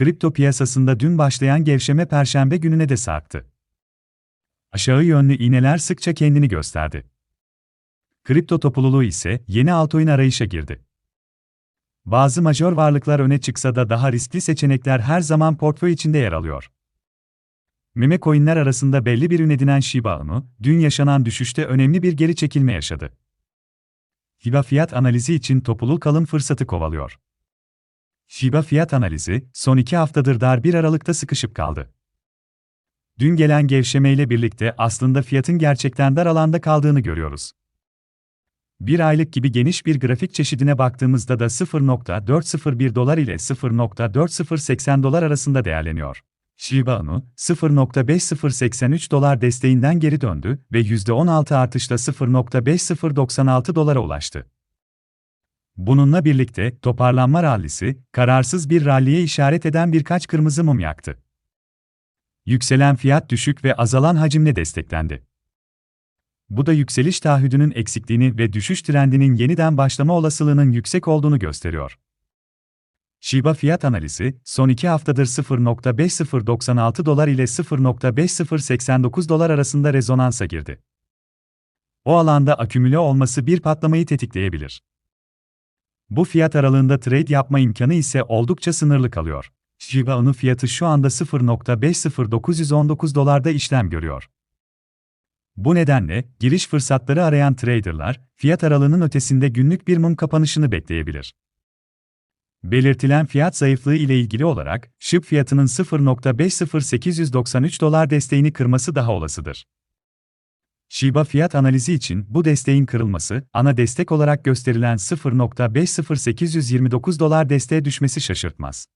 kripto piyasasında dün başlayan gevşeme perşembe gününe de sarktı. Aşağı yönlü iğneler sıkça kendini gösterdi. Kripto topluluğu ise yeni altcoin arayışa girdi. Bazı majör varlıklar öne çıksa da daha riskli seçenekler her zaman portföy içinde yer alıyor. Meme coinler arasında belli bir ün edinen Shiba Inu, dün yaşanan düşüşte önemli bir geri çekilme yaşadı. Shiba fiyat analizi için topluluk alım fırsatı kovalıyor. Shiba fiyat analizi, son iki haftadır dar bir aralıkta sıkışıp kaldı. Dün gelen gevşemeyle birlikte aslında fiyatın gerçekten dar alanda kaldığını görüyoruz. Bir aylık gibi geniş bir grafik çeşidine baktığımızda da 0.401 dolar ile 0.4080 dolar arasında değerleniyor. Shiba Inu, 0.5083 dolar desteğinden geri döndü ve %16 artışla 0.5096 dolara ulaştı. Bununla birlikte toparlanma rallisi, kararsız bir ralliye işaret eden birkaç kırmızı mum yaktı. Yükselen fiyat düşük ve azalan hacimle desteklendi. Bu da yükseliş taahhüdünün eksikliğini ve düşüş trendinin yeniden başlama olasılığının yüksek olduğunu gösteriyor. Shiba fiyat analizi, son iki haftadır 0.5096 dolar ile 0.5089 dolar arasında rezonansa girdi. O alanda akümüle olması bir patlamayı tetikleyebilir. Bu fiyat aralığında trade yapma imkanı ise oldukça sınırlı kalıyor. Shiba Inu fiyatı şu anda 0.50919 dolarda işlem görüyor. Bu nedenle, giriş fırsatları arayan traderlar, fiyat aralığının ötesinde günlük bir mum kapanışını bekleyebilir. Belirtilen fiyat zayıflığı ile ilgili olarak, SHIB fiyatının 0.50893 dolar desteğini kırması daha olasıdır. Shiba fiyat analizi için bu desteğin kırılması, ana destek olarak gösterilen 0.50829 dolar desteğe düşmesi şaşırtmaz.